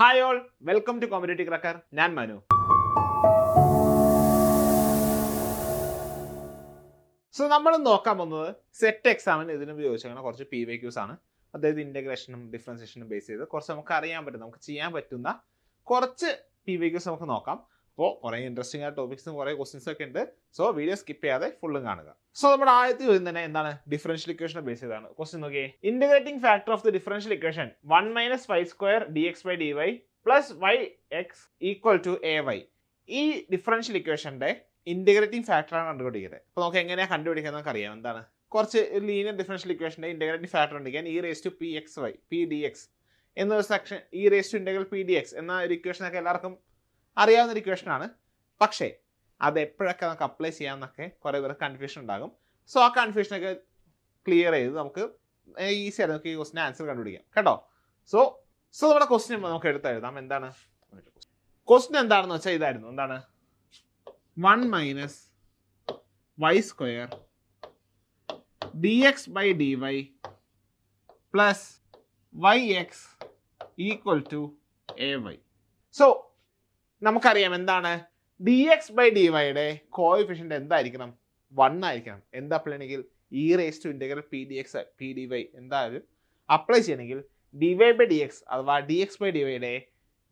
Hi all welcome to competitive cracker ഞാൻ Manu. So നമ്മൾ നോക്കാൻ പോകുന്നത് സെറ്റ് എക്സാമിന് ഇതിന് ഉപയോഗിച്ചിരിക്കുന്ന കുറച്ച് പി വൈ ക്യൂസ് ആണ്. അതായത് ഇന്റഗ്രേഷനും ഡിഫറൻസിയേഷനും ബേസ് ചെയ്ത് കുറച്ച് നമുക്ക് അറിയാൻ പറ്റും നമുക്ക് ചെയ്യാൻ പറ്റുന്ന കുറച്ച് പി വൈ ക്യൂസ് നമുക്ക് നോക്കാം. അപ്പോൾ കുറേ ഇൻട്രസ്റ്റിംഗ് ആയ ടോപ്പിക്സും കുറേ ക്വസ്റ്റ്യൻസ് ഒക്കെ ഉണ്ട്. സോ വീഡിയോ സ്കിപ്പ് ചെയ്യാതെ ഫുള്ളും കാണുക. സോ നമ്മുടെ ആദ്യത്തെ ചോദ്യം തന്നെ എന്താണ്? ഡിഫറൻഷ്യൽ ഇക്വേഷനെ ബേസ് ചെയ്താണ് ക്വസ്റ്റ്യൻ നോക്കിയേ. Integrating factor of the differential equation one minus y square d x by d y plus y x equal to a y ഈ ഡിഫറൻഷ്യൽ ഇക്വേഷന്റെ ഇന്റഗ്രേറ്റിംഗ് ഫാക്ടറാണ് കണ്ടുപിടിക്കുന്നത്. അപ്പോൾ നമുക്ക് എങ്ങനെയാണ് കണ്ടുപിടിക്കുന്നത് നമുക്ക് അറിയാം. എന്താണ്? കുറച്ച് ലീനിയർ ഡിഫറൻഷ്യൽ ഇക്വേഷന്റെ ഇന്റഗ്രേറ്റിംഗ് ഫാക്ടർ ഉണ്ടെങ്കിൽ e raise to p x y p d x എന്നൊരു section e raise to integral p d x എന്ന ഒരു ഇക്വേഷനൊക്കെ എല്ലാവർക്കും അറിയാവുന്ന ഒരു ഇക്വേഷനാണ് പക്ഷേ അത് എപ്പോഴൊക്കെ നമുക്ക് അപ്ലൈ ചെയ്യാമെന്നൊക്കെ കുറേ പേർക്ക് കൺഫ്യൂഷൻ ഉണ്ടാകും. സോ ആ കൺഫ്യൂഷനൊക്കെ ക്ലിയർ ചെയ്ത് നമുക്ക് ഈസി ആയിട്ട് നമുക്ക് ഈ ക്വസ്റ്റിന് ആൻസർ കണ്ടുപിടിക്കാം. കേട്ടോ? സോ സോ നമ്മുടെ ക്വസ്റ്റ്യൻ നമുക്ക് എടുത്ത് എഴുതാം. എന്താണ്? ക്വസ്റ്റ്യൻ എന്താണെന്ന് വെച്ചാൽ ഇതായിരുന്നു. എന്താണ്? One minus y square d x by d y plus y x equal to a y so നമുക്കറിയാം എന്താണ്? ഡി എക്സ് ബൈ ഡി വൈയുടെ കോയിഫിഷ്യന്റ് എന്തായിരിക്കണം? വൺ ആയിരിക്കണം. എന്താ അപ്ലൈ ചെയ്യണമെങ്കിൽ e raise to integral p d x p d y എന്തായാലും apply ചെയ്യണമെങ്കിൽ d y by d x അഥവാ ഡി എക്സ് ബൈ ഡി വൈയുടെ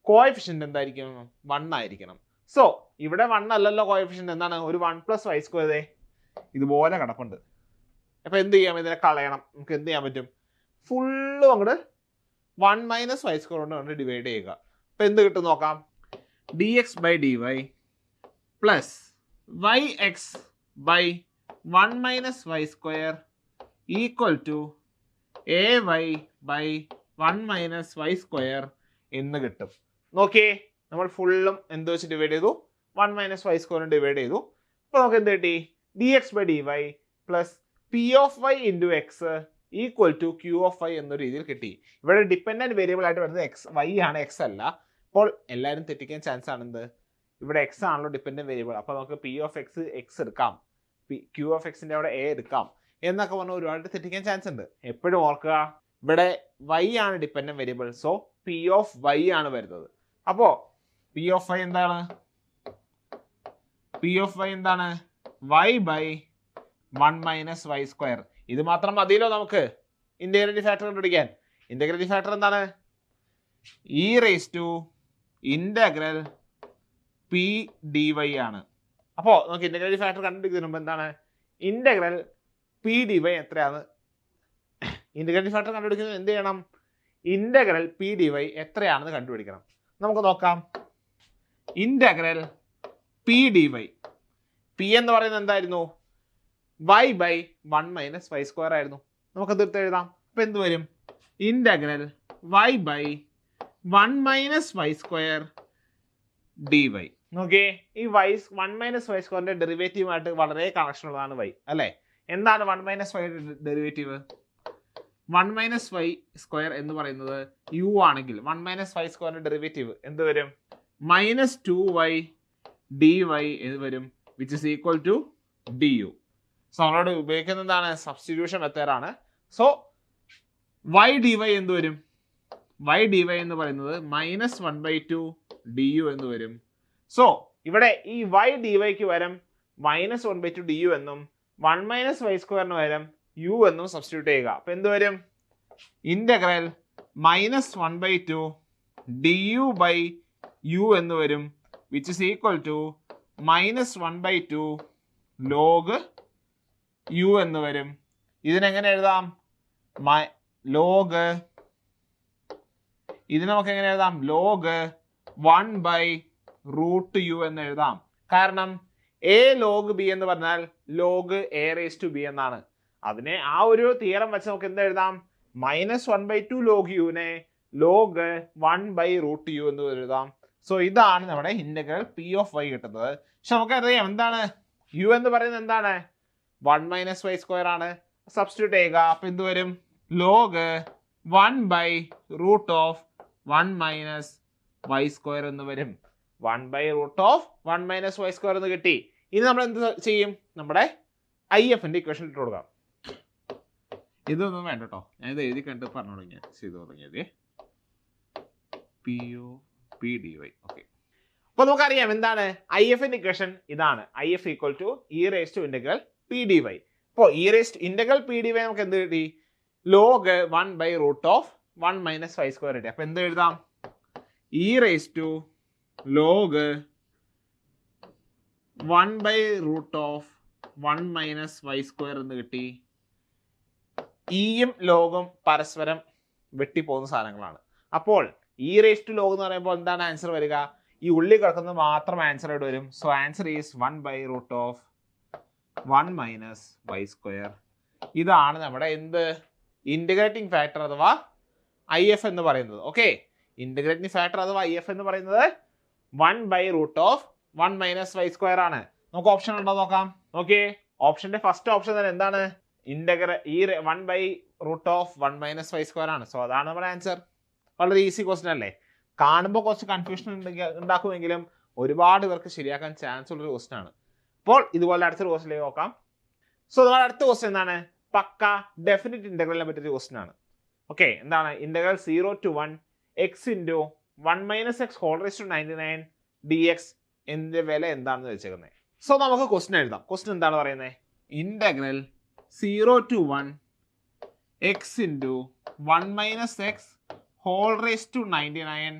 കോഫിഷ്യന്റ് എന്തായിരിക്കണം വൺ ആയിരിക്കണം. സോ ഇവിടെ വൺ അല്ലല്ലോ കോഫിഷ്യന്റ് എന്താണ്? ഒരു വൺ പ്ലസ് വൈ സ്ക്വയർ ഇതുപോലെ കിടപ്പുണ്ട്. അപ്പോൾ എന്ത് ചെയ്യാം? ഇതിനെ കളയണം. നമുക്ക് എന്ത് ചെയ്യാൻ പറ്റും? ഫുള്ളും അങ്ങോട്ട് വൺ മൈനസ് വൈ സ്ക്വയർ കൊണ്ട് കൊണ്ട് ഡിവൈഡ് ചെയ്യുക. അപ്പോൾ എന്ത് കിട്ടും നോക്കാം? Y plus y x by one minus y square equal to a y by one minus y square എന്ന് കിട്ടും. നോക്കിയേ നമ്മൾ ഫുള്ളും എന്ത് വെച്ച് ഡിവൈഡ് ചെയ്തു? വൺ മൈനസ് വൈ സ്ക്വയറും ഡിവൈഡ് ചെയ്തു. അപ്പോൾ നമുക്ക് എന്ത് കിട്ടി? D x by d y plus p of y into x equal to q of y എന്ന രീതിയിൽ കിട്ടി. ഇവിടെ ഡിപ്പെൻഡന്റ് വേരിയബിൾ ആയിട്ട് വരുന്നത് എക്സ് വൈ ആണ് എക്സ് അല്ല. അപ്പോൾ എല്ലാവരും തെറ്റിക്കാൻ ചാൻസ് ആണെന്ത്? ഇവിടെ എക്സ് ആണല്ലോ ഡിപ്പെൻഡന്റ് വേരിയബിൾ അപ്പോൾ നമുക്ക് പി ഓഫ് എക്സ് എക്സ് എടുക്കാം. പി ക്യൂ ഓഫ് എക്സിന്റെ അവിടെ എ എടുക്കാം. എന്നൊക്കെ പറഞ്ഞാൽ ഒരുപാട് തെറ്റിക്കാൻ ചാൻസ് ഉണ്ട്. എപ്പോഴും ഓർക്കുക. ഇവിടെ വൈ ആണ് dependent variable so P of Y ആണ് വരുന്നത്. അപ്പോൾ പി ഓഫ് വൈ എന്താണ്? പി ഓഫ് വൈ എന്താണ്? Y by one minus Y square ഇത് മാത്രം മതിയല്ലോ നമുക്ക്. ഇന്റഗ്രേറ്റീവ് ഫാക്ടർ കണ്ടുപിടിക്കാൻ. ഇന്റഗ്രേറ്റീവ് ഫാക്ടർ എന്താണ്? E raise to integral P D Y ആണ്. അപ്പോൾ നമുക്ക് ഇന്റഗ്രേറ്റീവ് ഫാക്ടർ കണ്ടുപിടിക്കുന്നതിന് മുമ്പ് എന്താണ്? ഇന്റഗ്രൽ പി ഡി വൈ എത്രയാണ്? ഇന്റഗ്രേറ്റീവ് ഫാക്ടർ കണ്ടുപിടിക്കുന്നത് എന്ത് ചെയ്യണം? ഇന്റഗ്രൽ പി ഡി വൈ എത്രയാണെന്ന് കണ്ടുപിടിക്കണം. നമുക്ക് നോക്കാം. Integral p d y. P എന്ന് പറയുന്നത് എന്തായിരുന്നു? Y by one minus y square ആയിരുന്നു. നമുക്ക് തീർത്ത് എഴുതാം? അപ്പം എന്ത് വരും? Integral y by one minus y square d y. നോക്കിയേ ഈ വൈ വൺ മൈനസ് വൈ സ്ക്വയറിന്റെ ഡെറിവേറ്റീവുമായിട്ട് വളരെ കണക്ഷൻ ഉള്ളതാണ് വൈ അല്ലേ? എന്താണ് one minus y derivative? One minus y square എന്ന് പറയുന്നത് യു ആണെങ്കിൽ വൺ മൈനസ് വൈ സ്ക്വയറിന്റെ ഡെറിവേറ്റീവ് എന്ത് വരും? Minus two y d y എന്ന് വരും which is equal to d u so നമ്മളോട് ഉപയോഗിക്കുന്നത് എന്താണ്? സബ്സ്റ്റിറ്റ്യൂഷൻ മെത്തേഡാണ് സോ വൈ ഡി വൈ എന്ത് വരും? വൈ ഡി വൈ എന്ന് പറയുന്നത് minus one by two d u എന്ന് വരും. സോ ഇവിടെ ഈ വൈ ഡി വൈക്ക് വരം minus one by two d u എന്നും വൺ മൈനസ് വൈ സ്ക്വയറിന് വരം യു എന്നും സബ്സ്റ്റിറ്റ്യൂട്ട് ചെയ്യുക. അപ്പൊ എന്ത് വരും? Integral minus one by two d u by u എന്ന് വരും which is equal to minus one by two log u എന്ന് വരും. ഇതിനെങ്ങനെ എഴുതാം? ലോഗ് ഇത് നമുക്ക് എങ്ങനെ എഴുതാം? Log one by root u എന്ന് എഴുതാം. കാരണം എ ലോഗ് ബി എന്ന് പറഞ്ഞാൽ log a raise to b എന്നാണ്. അതിനെ ആ ഒരു തിയറം വെച്ച് നമുക്ക് എന്ത് എഴുതാം? Minus one by two log യുവിനെ log one by root u എന്ന് എഴുതാം. സോ ഇതാണ് നമ്മുടെ ഇന്റഗ്രൽ പി ഓഫ് വൈ കിട്ടുന്നത്. പക്ഷെ നമുക്കറിയാം എന്താണ്? യു എന്ന് പറയുന്നത് എന്താണ്? വൺ മൈനസ് വൈ സ്ക്വയർ ആണ്. സബ്സ്റ്റിറ്റ്യൂട്ട് ചെയ്യുക. അപ്പൊ എന്ത് വരും? Log one by root of one minus y square എന്ന് വരും. One by root of one minus y square എന്ന് കിട്ടി. ഇനി നമ്മൾ എന്ത് ചെയ്യും? നമ്മുടെ ഐ എഫിന്റെ ഇക്വേഷൻ ഇട്ട് കൊടുക്കാം. ഇതൊന്നും വേണ്ട കേട്ടോ ഞാൻ ഇത് എഴുതി കണ്ട് പറഞ്ഞു തുടങ്ങിയ ചെയ്തു തുടങ്ങിയത്. P u p d y okay അപ്പോൾ നമുക്കറിയാം എന്താണ്? ഐ എഫിന്റെ ഇക്വേഷൻ ഇതാണ്. I F equal to e raise to integral p d y അപ്പോൾ e raise integral p d y നമുക്ക് എന്ത് കിട്ടി? Log one by root of one minus five square കിട്ടി അപ്പോൾ എന്ത് എഴുതാം e raise to log one by root of one minus y square എന്ന് കിട്ടി. ഇയും ലോഗും പരസ്പരം വെട്ടിപ്പോകുന്ന സാധനങ്ങളാണ്. അപ്പോൾ ഈ റേസ് ടു ലോഗ് എന്ന് പറയുമ്പോൾ എന്താണ് ആൻസർ വരിക? ഈ ഉള്ളി കിടക്കുന്നത് മാത്രം ആൻസർ ആയിട്ട് വരും. So answer is one by root of one minus y square ഇതാണ് നമ്മുടെ എന്ത്? ഇന്റഗ്രേറ്റിംഗ് ഫാക്ടർ അഥവാ ഐ എഫ് എന്ന് പറയുന്നത്. ഓക്കെ ഇന്റഗ്രേറ്റിംഗ് ഫാക്ടർ അഥവാ ഐ എഫ് എന്ന് പറയുന്നത് one by root of one minus y square ആണ്. നമുക്ക് ഓപ്ഷൻ ഉണ്ടോ നോക്കാം. ഓക്കെ ഓപ്ഷന്റെ ഫസ്റ്റ് ഓപ്ഷൻ തന്നെ എന്താണ്? ഇന്റഗ്ര ഈ one by root of one minus y square ആണ്. സോ അതാണ് നമ്മുടെ ആൻസർ വളരെ ഈസി ക്വസ്റ്റൻ അല്ലേ? കാണുമ്പോൾ കുറച്ച് കൺഫ്യൂഷൻ ഉണ്ടാക്കുമെങ്കിലും ഒരുപാട് പേർക്ക് ശരിയാക്കാൻ ചാൻസ് ഉള്ളൊരു ക്വസ്റ്റൻ ആണ്. അപ്പോൾ ഇതുപോലെ അടുത്തൊരു ക്വസ്റ്റിലേക്ക് നോക്കാം. സോ നമ്മുടെ അടുത്ത ക്വസ്റ്റൻ എന്താണ്? പക്ക ഡെഫിനിറ്റ് ഇന്റഗ്രലിനെ പറ്റിയൊരു ക്വസ്റ്റൻ ആണ്. ഓക്കെ എന്താണ്? Integral zero to one x into one minus x whole raise to ninety nine d x എന്റെ വില എന്താണെന്ന് വെച്ചേക്കുന്നത് സോ നമുക്ക് ക്വസ്റ്റൻ എഴുതാം. ക്വസ്റ്റൻ എന്താണ് പറയുന്നത് integral zero to one x into one minus x whole raise to ninety nine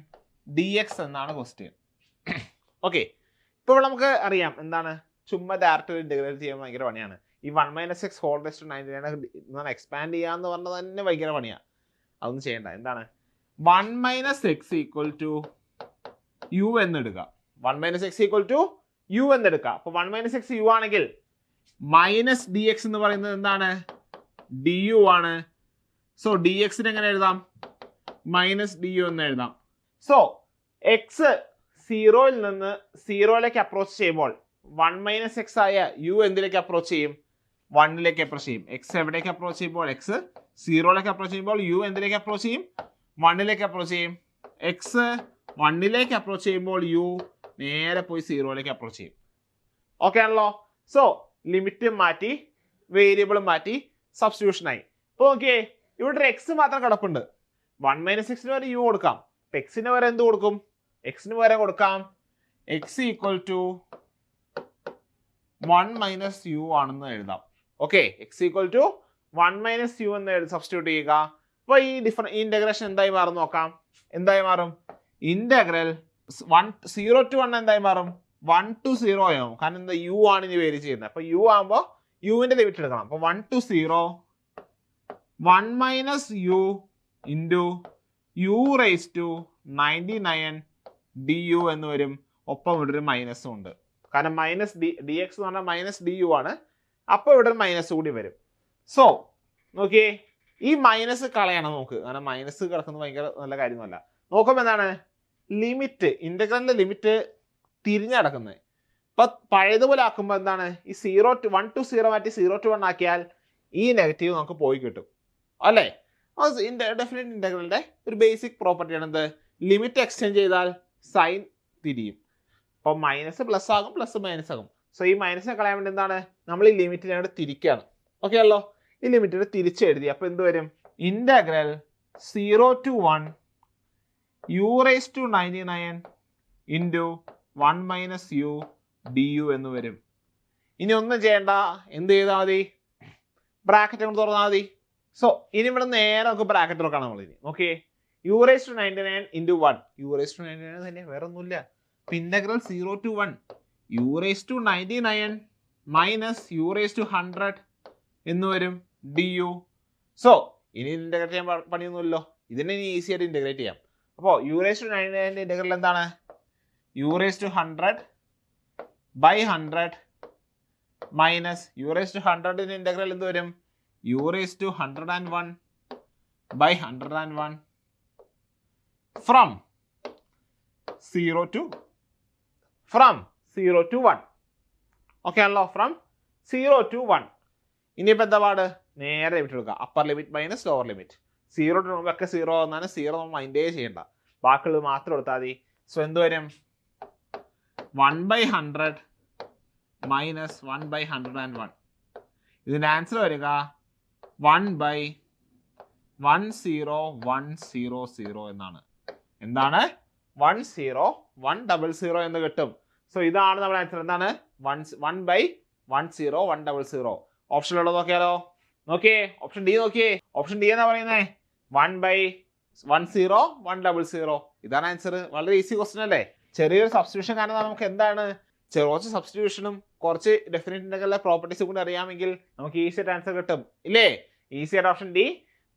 d x എന്നാണ് question okay ഇപ്പോൾ നമുക്ക് അറിയാം എന്താണ്? ചുമ്മാ ഡയറക്റ്റ് ഇന്റഗ്രേറ്റ് ചെയ്യാൻ ഭയങ്കര പണിയാണ്. ഈ one minus x whole raise to ninety nine expand ചെയ്യാന്ന് പറഞ്ഞത് തന്നെ ഭയങ്കര പണിയാണ് അതൊന്നും ചെയ്യണ്ട. എന്താണ്? One minus x equal to u എന്നെടുക്കുക one minus x equal to u എന്നെടുക്കുക അപ്പൊ വൺ മൈനസ് എക്സ് യു ആണെങ്കിൽ മൈനസ് ഡി എക്സ് എന്ന് പറയുന്നത് എന്താണ്? ഡി യു ആണ്. സോ ഡി എക്സിന് എങ്ങനെ എഴുതാം? മൈനസ് ഡി യു എന്ന് എഴുതാം. സോ എക്സ് സീറോയിൽ നിന്ന് സീറോയിലേക്ക് അപ്രോച്ച് ചെയ്യുമ്പോൾ വൺ മൈനസ് എക്സ് ആയ യു എന്തിലേക്ക് അപ്രോച്ച് ചെയ്യും? വണ്ണിലേക്ക് അപ്രോച്ച് ചെയ്യും. എക്സ് എവിടേക്ക് അപ്രോച്ച് ചെയ്യുമ്പോൾ? എക്സ് സീറോയിലേക്ക് അപ്രോച്ച് ചെയ്യുമ്പോൾ യു എന്തിലേക്ക് അപ്രോച്ച് ചെയ്യും? വണ്ണിലേക്ക് അപ്രോച്ച് ചെയ്യും. എക്സ് വണ്ണിലേക്ക് അപ്രോച്ച് ചെയ്യുമ്പോൾ യു നേരെ പോയി സീറോയിലേക്ക് അപ്രോച്ച് ചെയ്യും. ഓക്കെ ആണല്ലോ? സോ ലിമിറ്റും മാറ്റി വേരിയബിളും മാറ്റി സബ്സ്റ്റിറ്റ്യൂഷനായി അപ്പോൾ നോക്കിയേ ഇവിടെ ഒരു എക്സ് മാത്രം കിടപ്പുണ്ട്. വൺ മൈനസ് എക്സിന് വരെ യു കൊടുക്കാം. എക്സിന് വരെ എന്ത് കൊടുക്കും? എക്സിന് വരെ കൊടുക്കാം. X equal to one minus u ആണെന്ന് എഴുതാം. Okay x equal to one minus u എന്ന് സബ്സ്റ്റിറ്റ്യൂട്ട് ചെയ്യുക. അപ്പോൾ ഈ ഡിഫറ ഈ ഇന്റഗ്രേഷൻ എന്തായി മാറും നോക്കാം. എന്തായി മാറും? Integral one zero to one എന്തായി മാറും? വൺ ടു സീറോ ആവും കാരണം എന്താ? യു ആണ് ഇനി വേരി ചെയ്യുന്നത്. അപ്പോൾ യു ആകുമ്പോൾ യുവിന്റെ ലിമിറ്റ് എടുക്കണം. അപ്പോൾ one to zero one minus u into u raise to ninety nine d u എന്ന് വരും. ഒപ്പം ഇവിടെ ഒരു മൈനസും ഉണ്ട്. കാരണം മൈനസ് ഡി ഡി എക്സ് എന്ന് പറഞ്ഞാൽ മൈനസ് ഡി യു ആണ്. അപ്പോൾ ഇവിടെ ഒരു മൈനസ് കൂടി വരും. സോ നോക്കിയേ ഈ മൈനസ് കളയണം നമുക്ക്. കാരണം മൈനസ് കിടക്കുന്നത് ഭയങ്കര നല്ല കാര്യമൊന്നുമല്ല. നോക്കുമ്പോൾ എന്താണ്? ലിമിറ്റ് ഇന്റഗ്രലിന്റെ ലിമിറ്റ് തിരിഞ്ഞ് കിടക്കുന്നത് ഇപ്പം പഴയതുപോലെ ആക്കുമ്പോൾ എന്താണ്? ഈ zero to one to zero മാറ്റി സീറോ ടു വൺ ആക്കിയാൽ ഈ നെഗറ്റീവ് നമുക്ക് പോയി കിട്ടും. അല്ലേ? ഡെഫിനറ്റ് ഇന്റഗ്രലിന്റെ ഒരു ബേസിക് പ്രോപ്പർട്ടി ആണ് എന്ത്? ലിമിറ്റ് എക്സ്റ്റെൻഡ് ചെയ്താൽ സൈൻ തിരിയും. അപ്പോൾ മൈനസ് പ്ലസ് ആകും പ്ലസ് മൈനസ് ആകും. സോ ഈ മൈനസിനെ കളയാൻ വേണ്ടി എന്താണ്? നമ്മൾ ഈ ലിമിറ്റിനെ അങ്ങോട്ട് തിരിക്കുകയാണ് ഓക്കെ അല്ലോ? ഈ ലിമിറ്റിനെ തിരിച്ചെഴുതി അപ്പോൾ എന്ത് വരും? Integral zero to one u raise to ninety nine into one minus u d u എന്ന് വരും. ഇനി ഒന്നും ചെയ്യണ്ട. എന്ത് ചെയ്താൽ മതി? ബ്രാക്കറ്റ് കൊണ്ട് തുറന്നാൽ മതി. സോ ഇനി ഇവിടെ നേരെ നമുക്ക് ബ്രാക്കറ്റ് തുറക്കണം നമ്മൾ ഇനി. Okay U raise to ninety nine into one U raise to ninety nine തന്നെ. വേറെ ഒന്നുമില്ല integral zero to one. U raise to ninety nine minus U raise to hundred എന്ന് വരും. ഡി യു സോ ഇനി integrate ചെയ്യാൻ പണിയൊന്നുമില്ലല്ലോ. ഇതിനെ ഇനി ഈസി ആയിട്ട് ഇന്റഗ്രേറ്റ് ചെയ്യാം. അപ്പോൾ യു റേസ് ടു നയന്റി നയന്റെ ഇന്റഗ്രൽ എന്താണ്? U raise to hundred by hundred minus U raise to ഹൺഡ്രഡിന്റെ integral എന്ത് വരും? U raise to hundred and one by hundred and one from zero to from zero to one okay ആണല്ലോ? From zero to one ഇനിയിപ്പോൾ എന്താ പാട്? നേരെ limit എടുക്കുക. Upper limit minus lower limit zero to ഒക്കെ zero വന്നാലും zero നമ്മൾ മൈൻഡേ ചെയ്യണ്ട. ബാക്കിയുള്ളത് മാത്രം എടുത്താൽ മതി. സോ എന്ത് വരും? One by hundred minus one by hundred and one ഇതിന്റെ ആൻസർ വരിക. One by one zero one zero zero എന്നാണ്. എന്താണ്? One zero one double zero എന്ന് കിട്ടും. സോ ഇതാണ് നമ്മുടെ ആൻസർ എന്താണ്? One one by one zero one double zero ഓപ്ഷനിലുള്ളത് നോക്കിയാലോ? നോക്കിയേ ഓപ്ഷൻ ഡി നോക്കിയേ. ഓപ്ഷൻ ഡി എന്നാ പറയുന്നേ? One by one zero one double zero ഇതാണ് ആൻസർ വളരെ ഈസി ക്വസ്റ്റൻ അല്ലേ? ചെറിയൊരു സബ്സ്റ്റിറ്റ്യൂഷൻ കാരണം നമുക്ക് എന്താണ്? കുറച്ച് സബ്സ്റ്റിറ്റ്യൂഷനും കുറച്ച് ഡെഫിനറ്റിന്റെ പ്രോപ്പർട്ടീസ് കൂടി അറിയാമെങ്കിൽ നമുക്ക് ഈസി ആയിട്ട് ആൻസർ കിട്ടും. ഇല്ലേ? ഈസി ആയിട്ട് option D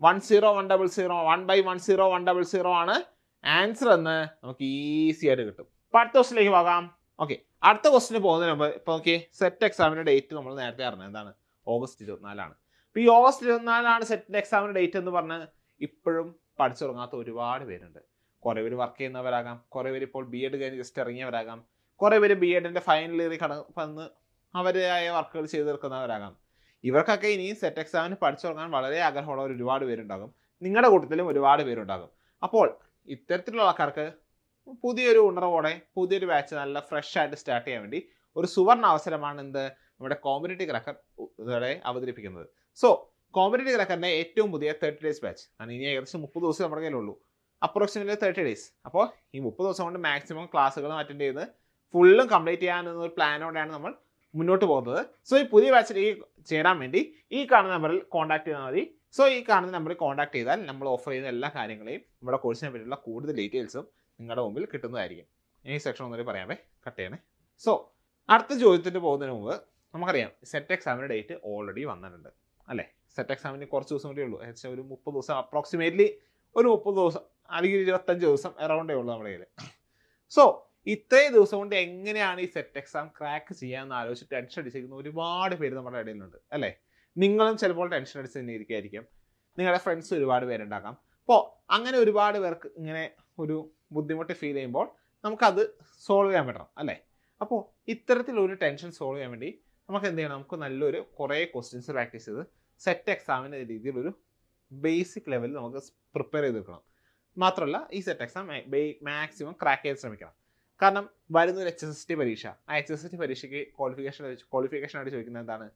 one zero one double zero one by one zero one double zero ആണ് ആൻസർ എന്ന് നമുക്ക് ഈസി ആയിട്ട് കിട്ടും. അപ്പോൾ അടുത്ത ക്വസ്റ്റിലേക്ക് പോകാം. ഓക്കെ അടുത്ത ക്വസ്റ്റിന് പോകുന്നതിന് മുമ്പ് ഇപ്പൊ നോക്കി സെറ്റ് എക്സാമിന്റെ ഡേറ്റ് നമ്മൾ നേരത്തെ അറിഞ്ഞത് എന്താണ്? ഓഗസ്റ്റ് ഇരുപത്തിനാലാണ്. അപ്പൊ ഈ ഓഗസ്റ്റ് ഇരുപത്തിനാലാണ് സെറ്റ് എക്സാമിന്റെ ഡേറ്റ് എന്ന് പറഞ്ഞ് ഇപ്പോഴും പഠിച്ചു തുടങ്ങാത്ത ഒരുപാട് പേരുണ്ട്. കുറെ പേര് വർക്ക് ചെയ്യുന്നവരാകാം കുറെ പേര് ഇപ്പോൾ ബി എഡ് കഴിഞ്ഞ് ജസ്റ്റ് ഇറങ്ങിയവരാകാം കുറെ പേര് ബി എഡിന്റെ ഫൈനൽ ഇയറിൽ കട വന്ന് അവരായ വർക്കുകൾ ചെയ്തു തീർക്കുന്നവരാകാം. ഇവർക്കൊക്കെ ഇനി സെറ്റ് എക്സാമിന് പഠിച്ചു തുടങ്ങാൻ വളരെ ആഗ്രഹമുള്ളവർ ഒരുപാട് പേരുണ്ടാകും. നിങ്ങളുടെ കൂട്ടത്തിലും ഒരുപാട് പേരുണ്ടാകും. അപ്പോൾ ഇത്തരത്തിലുള്ള ആൾക്കാർക്ക് പുതിയൊരു ഉണർവോടെ പുതിയൊരു ബാച്ച് നല്ല ഫ്രഷ് ആയിട്ട് സ്റ്റാർട്ട് ചെയ്യാൻ വേണ്ടി ഒരു സുവർണ അവസരമാണ് എന്ത് നമ്മുടെ കോമ്പറ്റേറ്റീവ് ക്രക്കർ അവതരിപ്പിക്കുന്നത്. സോ കോമ്പറ്റേറ്റീവ് ക്രക്കറിന്റെ ഏറ്റവും പുതിയ തേർട്ടി ഡേയ്സ് ബാച്ച് ആണ് ഇനി ഏകദേശം മുപ്പത് ദിവസം നമ്മുടെ കയ്യിലുള്ളൂ അപ്രോക്സിമേറ്റ്ലി തേർട്ടി ഡേയ്സ് അപ്പോൾ ഈ മുപ്പത് ദിവസം കൊണ്ട് മാക്സിമം ക്ലാസ്സുകളും അറ്റൻഡ് ചെയ്ത് ഫുള്ളും കംപ്ലീറ്റ് ചെയ്യാനെന്ന ഒരു പ്ലാനോടെയാണ് നമ്മൾ മുന്നോട്ട് പോകുന്നത്. സോ ഈ പുതിയ ബാച്ചിലേക്ക് ചേരാൻ വേണ്ടി ഈ കാണുന്ന നമ്പറിൽ കോൺടാക്ട് ചെയ്താൽ മതി. സോ ഈ കാണുന്ന നമ്പറിൽ കോൺടാക്ട് ചെയ്താൽ നമ്മൾ ഓഫർ ചെയ്യുന്ന എല്ലാ കാര്യങ്ങളെയും നമ്മുടെ കോഴ്സിനെ പറ്റിയുള്ള കൂടുതൽ ഡീറ്റെയിൽസും നിങ്ങളുടെ മുമ്പിൽ കിട്ടുന്നതായിരിക്കും. ഈ സെക്ഷൻ ഒന്നുകൂടി പറയാമേ കട്ട് ചെയ്യണേ. സോ അടുത്ത ചോദ്യത്തിന് പോകുന്നതിന് മുമ്പ് നമുക്കറിയാം. സെറ്റ് എക്സാമിന്റെ ഡേറ്റ് ഓൾറെഡി വന്നിട്ടുണ്ട്. അല്ലേ? സെറ്റ് എക്സാമിന് കുറച്ച് ദിവസം കൂടി ഉള്ളൂ. ഏകദേശം ഒരു മുപ്പത് ദിവസം അപ്രോക്സിമേറ്റ്ലി ഒരു മുപ്പത് ദിവസം അല്ലെങ്കിൽ ഇരുപത്തഞ്ച് ദിവസം എറൗണ്ടേ ഉള്ളൂ നമ്മുടെ കയ്യിൽ സോ ഇത്രയും ദിവസം കൊണ്ട് എങ്ങനെയാണ് ഈ സെറ്റ് എക്സാം ക്രാക്ക് ചെയ്യാമെന്ന് ആലോചിച്ച് ടെൻഷൻ അടിച്ചിരിക്കുന്ന ഒരുപാട് പേര് നമ്മുടെ ഇടയിലുണ്ട് അല്ലേ? നിങ്ങളും ചിലപ്പോൾ ടെൻഷൻ അടിച്ച് തന്നെ ഇരിക്കുകയായിരിക്കും നിങ്ങളുടെ ഫ്രണ്ട്സ് ഒരുപാട് പേരുണ്ടാക്കാം അപ്പോൾ അങ്ങനെ ഒരുപാട് പേർക്ക് ഇങ്ങനെ ഒരു ബുദ്ധിമുട്ട് ഫീൽ ചെയ്യുമ്പോൾ നമുക്കത് സോൾവ് ചെയ്യാൻ പറ്റണം അല്ലേ? അപ്പോൾ ഇത്തരത്തിലൊരു ടെൻഷൻ സോൾവ് ചെയ്യാൻ വേണ്ടി നമുക്ക് എന്ത് ചെയ്യണം നമുക്ക് നല്ലൊരു കുറേ ക്വസ്റ്റ്യൻസ് പ്രാക്ടീസ് ചെയ്ത് സെറ്റ് എക്സാമിന്റെ രീതിയിലൊരു ബേസിക് ലെവലിൽ നമുക്ക് പ്രിപ്പയർ ചെയ്ത് വെക്കണം മാത്രമല്ല ഈ സെറ്റ് എക്സാം മാക്സിമം ക്രാക്ക് ചെയ്യാൻ ശ്രമിക്കണം. കാരണം വരുന്ന ഒരു എച്ച് എസ് എസ് ടി പരീക്ഷ ആ എച്ച് എസ് എസ് ടി പരീക്ഷയ്ക്ക് ക്വാളിഫിക്കേഷൻ ക്വാളിഫിക്കേഷൻ ആയിട്ട് ചോദിക്കുന്നത് എന്താണ്?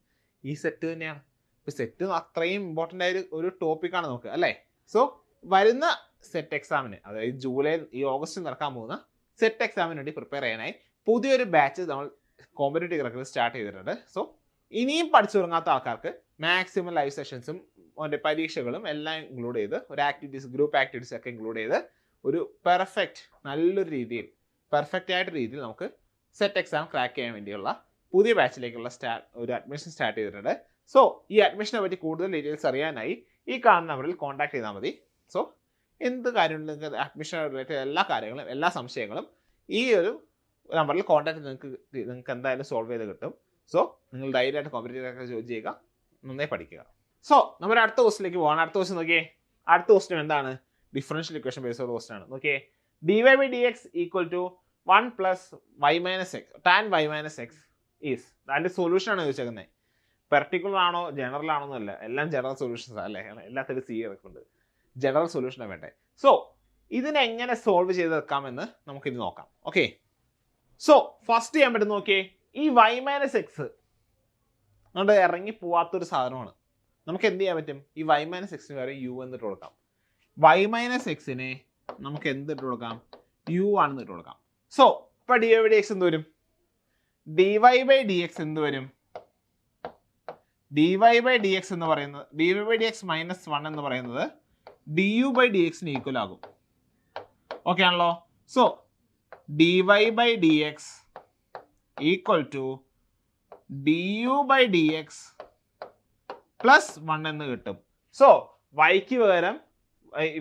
ഈ സെറ്റ് തന്നെയാണ്. ഇപ്പോൾ സെറ്റ് അത്രയും ഇമ്പോർട്ടന്റ് ആയ ഒരു- ടോപ്പിക്കാണ് നമുക്ക് അല്ലേ? സോ വരുന്ന സെറ്റ് എക്സാമിന് അതായത് ജൂലൈ ഈ ഓഗസ്റ്റിൽ നടക്കാൻ പോകുന്ന സെറ്റ് എക്സാമിന് വേണ്ടി പ്രിപ്പയർ ചെയ്യാനായി പുതിയൊരു ബാച്ച് നമ്മൾ കോമ്പറ്റേറ്റീവ് റെക്കോർഡ് സ്റ്റാർട്ട് ചെയ്തിട്ടുണ്ട്. സോ ഇനിയും പഠിച്ചു തുടങ്ങാത്ത ആൾക്കാർക്ക് മാക്സിമം ലൈവ് സെഷൻസും അവന്റെ പരീക്ഷകളും എല്ലാം ഇൻക്ലൂഡ് ചെയ്ത് ഒരു ആക്ടിവിറ്റീസ് ഗ്രൂപ്പ് ആക്ടിവിറ്റീസ് ഒക്കെ ഇൻക്ലൂഡ് ചെയ്ത് ഒരു പെർഫെക്റ്റ് നല്ലൊരു രീതിയിൽ പെർഫെക്റ്റ് ആയിട്ട് രീതിയിൽ നമുക്ക് സെറ്റ് എക്സാം ക്രാക്ക് ചെയ്യാൻ വേണ്ടിയുള്ള പുതിയ ബാച്ചിലേക്കുള്ള സ്റ്റാ ഒരു അഡ്മിഷൻ സ്റ്റാർട്ട് ചെയ്തിട്ടുണ്ട്. സോ ഈ അഡ്മിഷനെ പറ്റി കൂടുതൽ ഡീറ്റെയിൽസ് അറിയാനായി ഈ കാണുന്ന നമ്പറിൽ കോൺടാക്ട് ചെയ്താൽ മതി. സോ എന്ത് കാര്യമുണ്ടെങ്കിൽ അഡ്മിഷൻ റിലേറ്റഡ് എല്ലാ കാര്യങ്ങളും എല്ലാ സംശയങ്ങളും ഈ ഒരു നമ്പറിൽ കോൺടാക്ട് നിങ്ങൾക്ക് നിങ്ങൾക്ക് എന്തായാലും സോൾവ് ചെയ്ത് കിട്ടും. സോ നിങ്ങൾ ധൈര്യമായിട്ട് കോമ്പറ്റേറ്റീവ് ചോദ്യം ചെയ്യുക. നന്നായി പഠിക്കുക. സോ നമ്മുടെ അടുത്ത ക്വസ്റ്റിലേക്ക് പോകാം അടുത്ത ക്വസ്റ്റ്യൻ നോക്കിയേ. അടുത്ത ക്വസ്റ്റ്യൻ എന്താണ്? ഡിഫറൻഷ്യൽ ഇക്വേഷൻ ബേസ്ഡ് ക്വസ്റ്റ്യൻ ആണ്. നോക്കിയേ. D Y by D X equal to one plus Y minus X tan Y minus X is അതിന്റെ സൊല്യൂഷൻ ആണ് ചോദിച്ചേക്കുന്നത് പെർട്ടിക്കുലർ ആണോ ജനറൽ ആണോ എന്നല്ല. എല്ലാം ജനറൽ സൊല്യൂഷൻസ് അല്ലേ? എല്ലാത്തിലും സി ഇറക്കുന്നുണ്ട് ജനറൽ സൊല്യൂഷനാണ് വേണ്ടത് സോ ഇതിനെങ്ങനെ സോൾവ് ചെയ്ത് വെക്കാമെന്ന് നമുക്കിത് നോക്കാം. ഓക്കെ സോ ഫസ്റ്റ് ചെയ്യാൻ പറ്റും നോക്കിയേ. ഈ വൈ മൈനസ് എക്സ് നമ്മുടെ ഇറങ്ങി പോവാത്തൊരു സാധനമാണ്. നമുക്ക് എന്ത് ചെയ്യാൻ പറ്റും? ഈ വൈ മൈനസ് എക്സിന് വരെ യു എന്നിട്ട് കൊടുക്കാം. വൈ മൈനസ് എക്സിനെ നമുക്ക് എന്തിട്ട് കൊടുക്കാം? യു ആണെന്ന് ഇട്ട് കൊടുക്കാം. സോ ഇപ്പൊ ഡി വൈ ഡി എക്സ് എന്ത് വരും? D Y by D X എന്ത് വരും? D Y by D X എന്ന് പറയുന്നത് D Y by D X minus one എന്ന് പറയുന്നത് ഡി യു ബൈ ഡി എക്സിന് ഈക്വൽ ആകും. ഓക്കെ ആണല്ലോ? So D Y by D X equal to D U by D X plus one എന്ന് കിട്ടും so വൈക്ക് പകരം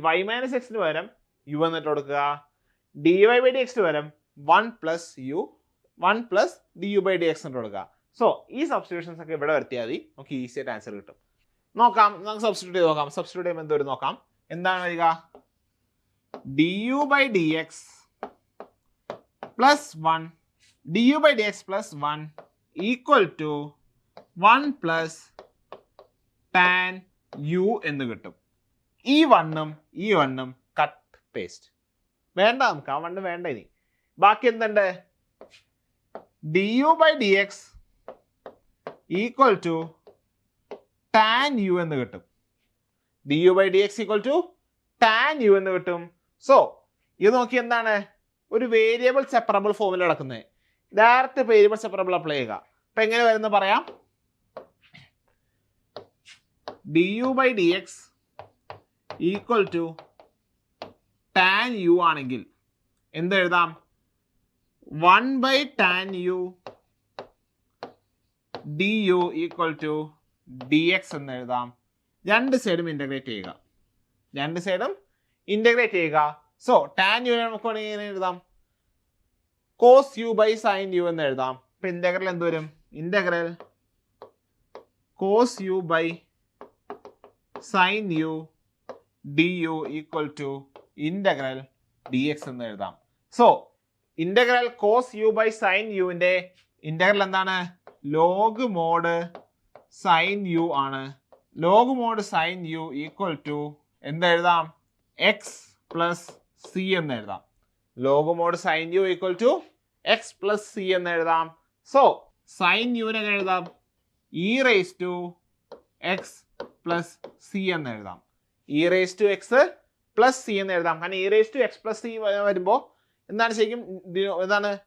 വൈ മൈനസ് എക്സിന് പകരം യു എന്നിട്ട് കൊടുക്കുക. ഡി വൈ ബൈ ഡി എക്സിന് പകരം one plus U one plus D U by D X എന്ന് കൊടുക്കുക. സോ ഈ സബ്സ്റ്റിറ്റ്യൂഷൻസ് ഒക്കെ ഇവിടെ വരുത്തിയാൽ മതി. നമുക്ക് ഈസി ആയിട്ട് ആൻസർ കിട്ടും. നോക്കാം. നമുക്ക് സബ്സ്റ്റിറ്റ്യൂട്ട് ചെയ്ത് നോക്കാം. സബ്സ്റ്റിറ്റ്യൂട്ട് ചെയ്യുമ്പോൾ എന്തൊരു നോക്കാം. എന്താണ് വരിക? D U by D X D U by D X plus one equal to one plus tan U എന്ന് കിട്ടും. ഈ വണ്ണും ഈ വണ്ണും കട്ട് പേസ്റ്റ് വേണ്ട നമുക്ക് ആ വണ്ണ് വേണ്ട ഇനി. ബാക്കി എന്തുണ്ട്? D U by D X equal to tan U എന്ന് കിട്ടും. D U by D X equal to tan U എന്ന് കിട്ടും. സോ ഇത് നോക്കി എന്താണ്? ഒരു വേരിയബിൾ സെപ്പറബിൾ ഫോമിൽ നടക്കുന്നത് ഡയറക്റ്റ് വേരിയബിൾ സെപ്പറബിൾ അപ്ലൈ ചെയ്യുക. അപ്പം എങ്ങനെ വരുന്ന പറയാം? D U by D X equal to tan U ആണെങ്കിൽ എന്ത് എഴുതാം? One by tan U D U equal to D X എന്ന് എഴുതാം. രണ്ട് സൈഡും ഇന്റഗ്രേറ്റ് ചെയ്യുക. രണ്ട് സൈഡും ഇന്റഗ്രേറ്റ് ചെയ്യുക. സോ ടാൻ യു നമുക്ക് വേണമെങ്കിൽ ഇങ്ങനെ എഴുതാം? Cos U by sine U എന്ന് എഴുതാം. ഇപ്പൊ ഇന്റഗ്രൽ എന്ത് വരും? Integral cos U by sine U D U equal to integral D X എന്ന് എഴുതാം. So integral cos U by sine യുവിന്റെ integral എന്താണ്? ലോഗ് മോഡ് സൈൻ യു ആണ്. Log mod sine U equal to എന്തെഴുതാം X plus C എന്ന് എഴുതാം. Log mod sine U equal to X plus C എന്ന് എഴുതാം. So sine യുവിനെ എഴുതാം? E raise to X plus C എന്ന് എഴുതാം. E raise to X plus C എന്ന് എഴുതാം. കാരണം E raise to X plus C വരുമ്പോൾ എന്താണ് ശരിക്കും എന്താണ്?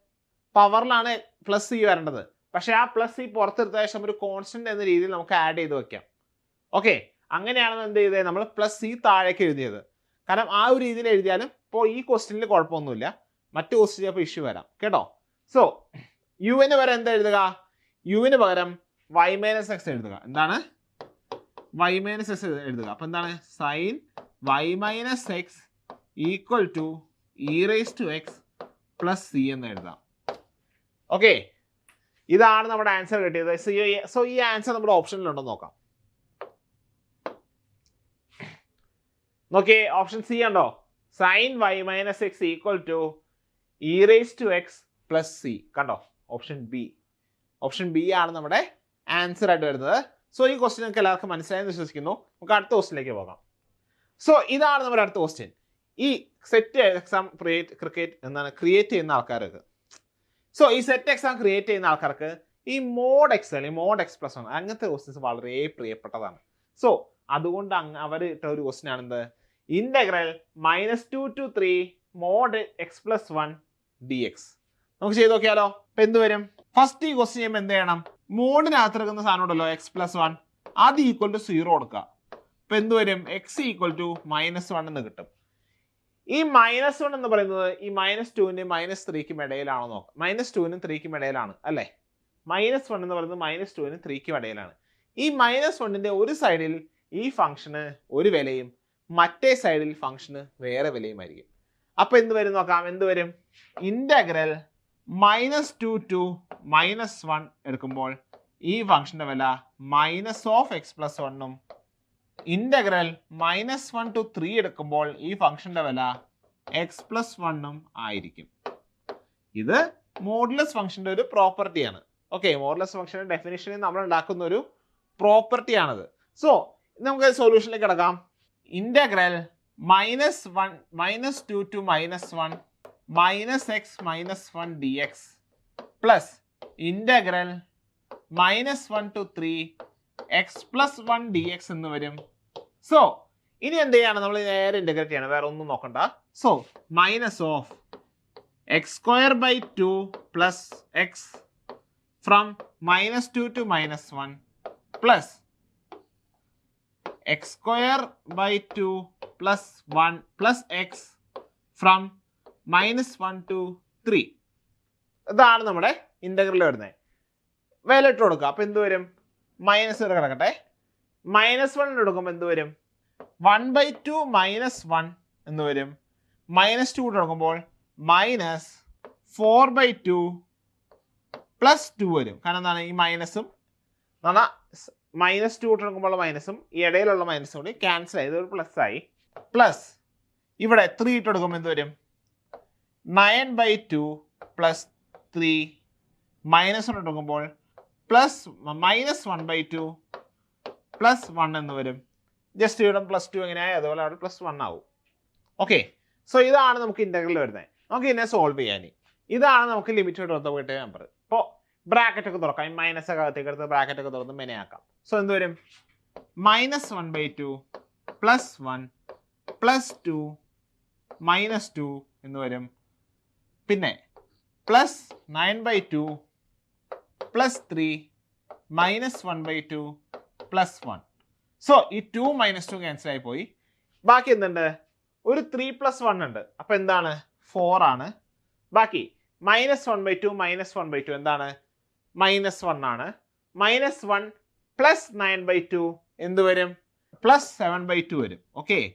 പവറിലാണ് പ്ലസ് സി വരേണ്ടത്. പക്ഷെ ആ പ്ലസ് സി പുറത്തെടുത്ത ശേഷം ഒരു കോൺസ്റ്റന്റ് എന്ന രീതിയിൽ നമുക്ക് ആഡ് ചെയ്ത് വെക്കാം. ഓക്കെ അങ്ങനെയാണ് എന്ത് ചെയ്തത്? നമ്മൾ പ്ലസ് സി താഴേക്ക് എഴുതിയത്. കാരണം ആ ഒരു രീതിയിൽ എഴുതിയാലും ഇപ്പോൾ ഈ ക്വസ്റ്റ്യനിൽ കുഴപ്പമൊന്നുമില്ല. മറ്റു ക്വസ്റ്റ്യൻ ചിലപ്പോൾ ഇഷ്യൂ വരാം. കേട്ടോ? സോ യുവിന് പകരം എന്താ എഴുതുക? യുവിന് പകരം വൈ മൈനസ് എക്സ് എഴുതുക. എന്താണ്? വൈ മൈനസ് എക്സ് എഴുതുക. അപ്പം എന്താണ്? Sine Y minus X equal to E raise to X plus C എന്ന് എഴുതാം. ഓക്കെ ഇതാണ് നമ്മുടെ ആൻസർ കിട്ടിയത്. സോ ഈ ആൻസർ നമ്മുടെ ഓപ്ഷനിലുണ്ടോ നോക്കാം. നോക്കിയേ ഓപ്ഷൻ സി ഉണ്ടോ? Sine Y minus X equal to E raise to X plus C കണ്ടോ? ഓപ്ഷൻ ബി ഓപ്ഷൻ ബി ആണ് നമ്മുടെ ആൻസർ ആയിട്ട് വരുന്നത്. സോ ഈ ക്വസ്റ്റ്യൻ നിങ്ങൾക്ക് എല്ലാവർക്കും മനസ്സിലായെന്ന് വിശ്വസിക്കുന്നു. നമുക്ക് അടുത്ത ക്വസ്റ്റിലേക്ക് പോകാം. സോ ഇതാണ് നമ്മുടെ അടുത്ത ക്വസ്റ്റ്യൻ ഈ സെറ്റ് എക്സാം ക്രിയേറ്റ് ക്രിക്കറ്റ് എന്താണ്? ക്രിയേറ്റ് ചെയ്യുന്ന ആൾക്കാർക്ക്. സോ ഈ സെറ്റ് എക്സാം ക്രിയേറ്റ് ചെയ്യുന്ന ആൾക്കാർക്ക് ഈ മോഡ് എക്സ് അല്ലെങ്കിൽ മോഡ് എക്സ് പ്ലസ് വൺ അങ്ങനത്തെ ക്വസ്റ്റ്യൻസ് വളരെ പ്രിയപ്പെട്ടതാണ്. സോ അതുകൊണ്ട് അങ്ങ് ഇട്ട ഒരു question ആണെന്ത്? Integral minus two to three mod X plus one D X നമുക്ക് ചെയ്ത് നോക്കിയാലോ? അപ്പൊ എന്ത് വരും? ഫസ്റ്റ് ഈ ക്വസ്റ്റ്യൻ ചെയ്യുമ്പോൾ എന്ത് ചെയ്യണം? മോഡിനകത്ത് എടുക്കുന്ന സാധനം ഉണ്ടല്ലോ എക്സ് പ്ലസ് വൺ അത് ഈക്വൽ ടു സീറോ കൊടുക്കുക. അപ്പൊ എന്ത് വരും? X equal to minus one എന്ന് കിട്ടും. ഈ മൈനസ് വൺ എന്ന് പറയുന്നത് ഈ മൈനസ് ടുവിന് മൈനസ് ത്രീക്കും ഇടയിലാണോ നോക്കാം മൈനസ് ടുവിനും ത്രീക്കും ഇടയിലാണ് അല്ലേ? മൈനസ് വൺ എന്ന് പറയുന്നത് മൈനസ് ടുവിനും ത്രീക്കും ഇടയിലാണ്. ഈ മൈനസ് വണ്ണിന്റെ ഒരു സൈഡിൽ ഈ ഫംഗ്ഷന് ഒരു വിലയും മറ്റേ സൈഡിൽ ഫംഗ്ഷന് വേറെ വിലയുമായിരിക്കും അപ്പോൾ എന്ത് വരും നോക്കാം എന്ത് വരും? Integral minus two to minus one എടുക്കുമ്പോൾ ഈ ഫംഗ്ഷന്റെ വില മൈനസ് ഓഫ് എക്സ് പ്ലസ് വണ്ണും integral minus one to three എടുക്കുമ്പോൾ ഈ ഫംഗ്ഷന്റെ വില എക്സ് പ്ലസ് വണ്ണും ആയിരിക്കും. ഇത് മോഡുലസ് ഫംഗ്ഷന്റെ ഒരു പ്രോപ്പർട്ടിയാണ് ഓക്കെ മോഡുലസ് ഫംഗ്ഷന്റെ ഡെഫിനേഷനിൽ നമ്മൾ ഉണ്ടാക്കുന്ന ഒരു പ്രോപ്പർട്ടിയാണത് സോ നമുക്ക് സൊല്യൂഷനിലേക്ക് കിടക്കാം. Integral minus one minus two to minus one minus X minus one D X plus integral minus one to three X plus one D X എന്ന് വരും. സോ ഇനി എന്ത് ചെയ്യാണ്? നമ്മൾ നേരെ ഇന്റഗ്രേറ്റ് ചെയ്യണം. വേറെ ഒന്നും നോക്കണ്ട. So minus of X square by two plus X from minus two to minus one plus X square by two plus one plus X from minus one to three ഇതാണ് നമ്മുടെ ഇന്റഗ്രൽ വരുന്നത്. വില ഇട്ട് കൊടുക്കുക. അപ്പോൾ എന്ത് വരും? മൈനസ് വരെ കിടക്കട്ടെ. മൈനസ് വൺ എടുക്കുമ്പോൾ എന്ത് വരും? One by two minus one എന്ന് വരും. മൈനസ് ടു കൊടുക്കുമ്പോൾ minus four by two plus two വരും. കാരണം എന്താണ്? ഈ മൈനസും എന്നാൽ മൈനസ് ടു എടുക്കുമ്പോൾ മൈനസും ഈ ഇടയിലുള്ള മൈനസും കൂടി ക്യാൻസൽ ആയി. ഒരു പ്ലസ് ആയി. പ്ലസ് ഇവിടെ ത്രീ ഇട്ട് കൊടുക്കുമ്പോൾ എന്ത് വരും? Nine by two plus three minus one എടുക്കുമ്പോൾ plus minus one by two plus one എന്ന് വരും. ജസ്റ്റ് ഇവിടെ പ്ലസ് ടു എങ്ങനെയായി അതുപോലെ അവിടെ പ്ലസ് വൺ ആവും. ഓക്കെ സോ ഇതാണ് നമുക്ക് ഇന്റഗ്രൽ വരുന്നത്. നമുക്ക് ഇതിനെ സോൾവ് ചെയ്യാൻ ഇതാണ് നമുക്ക് ലിമിറ്റ് എടുത്ത നമ്പർ ഇപ്പോൾ ബ്രാക്കറ്റ് ഒക്കെ തുറക്കാം. മൈനസ് ഒക്കെ അകത്തേക്ക് എടുത്ത് ബ്രാക്കറ്റ് ഒക്കെ തുറന്ന് മെനയാക്കാം സോ എന്ത് വരും? Minus one by two plus one plus two minus two എന്ന് വരും. പിന്നെ plus nine by two plus three minus one by two plus one so ഈ ടു മൈനസ് ടു ക്യാൻസൽ ആയി പോയി. ബാക്കി എന്തുണ്ട്? ഒരു ത്രീ പ്ലസ് വൺ ഉണ്ട്. അപ്പോൾ എന്താണ്? ഫോർ ആണ്. ബാക്കി minus one by two minus one by two എന്താണ്? മൈനസ് വൺ ആണ്. Minus one plus nine by two എന്ത് വരും? പ്ലസ് സെവൻ ബൈ ടു വരും. Okay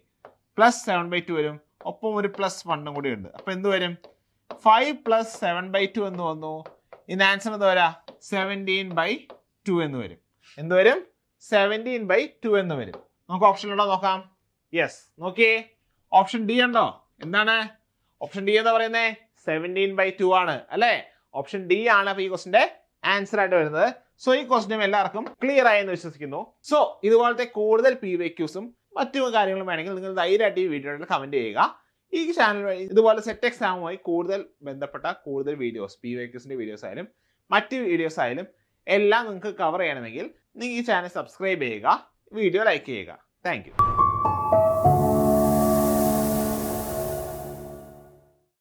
plus seven by two വരും. ഒപ്പം ഒരു പ്ലസ് വണ്ണും കൂടി ഉണ്ട്. അപ്പൊ എന്ത് വരും? Five plus seven by two എന്ന് വന്നു. ഇന്ന് ആൻസർ എന്താ വരാ? സെവന്റീൻ ബൈ ടു എന്ന് വരും. എന്ത് വരും? സെവന്റീൻ ബൈ ടു എന്ന് വരും. നമുക്ക് ഓപ്ഷൻ ഉണ്ടോ നോക്കാം? യെസ് നോക്കിയേ. ഓപ്ഷൻ ഡി ഉണ്ടോ? എന്താണ്? ഓപ്ഷൻ ഡി എന്ന് പറയുന്നത് സെവന്റീൻ ബൈ ടു ആണ്. അല്ലേ? ഓപ്ഷൻ ഡി ആണ്. അപ്പൊ ഈ ക്വസ്റ്റിന്റെ ആൻസർ ആയിട്ട് വരുന്നത്. സോ ഈ ക്വസ്റ്റിനും എല്ലാവർക്കും ക്ലിയർ ആയി എന്ന് വിശ്വസിക്കുന്നു. സോ ഇതുപോലത്തെ കൂടുതൽ പി വി ക്യൂസും മറ്റു കാര്യങ്ങളും വേണമെങ്കിൽ നിങ്ങൾ ധൈര്യമായിട്ട് ഈ വീഡിയോയിൽ കമന്റ് ചെയ്യുക. ഈ ചാനൽ വഴി ഇതുപോലെ സെറ്റ് എക്സാമുമായി കൂടുതൽ ബന്ധപ്പെട്ട കൂടുതൽ വീഡിയോസ് പി വി ക്യൂസിന്റെ വീഡിയോസ് ആയാലും മറ്റ് വീഡിയോസ് ആയാലും എല്ലാം നിങ്ങൾക്ക് കവർ ചെയ്യണമെങ്കിൽ നിങ്ങൾ ഈ ചാനൽ സബ്സ്ക്രൈബ് ചെയ്യുക വീഡിയോ ലൈക്ക് ചെയ്യുക. താങ്ക്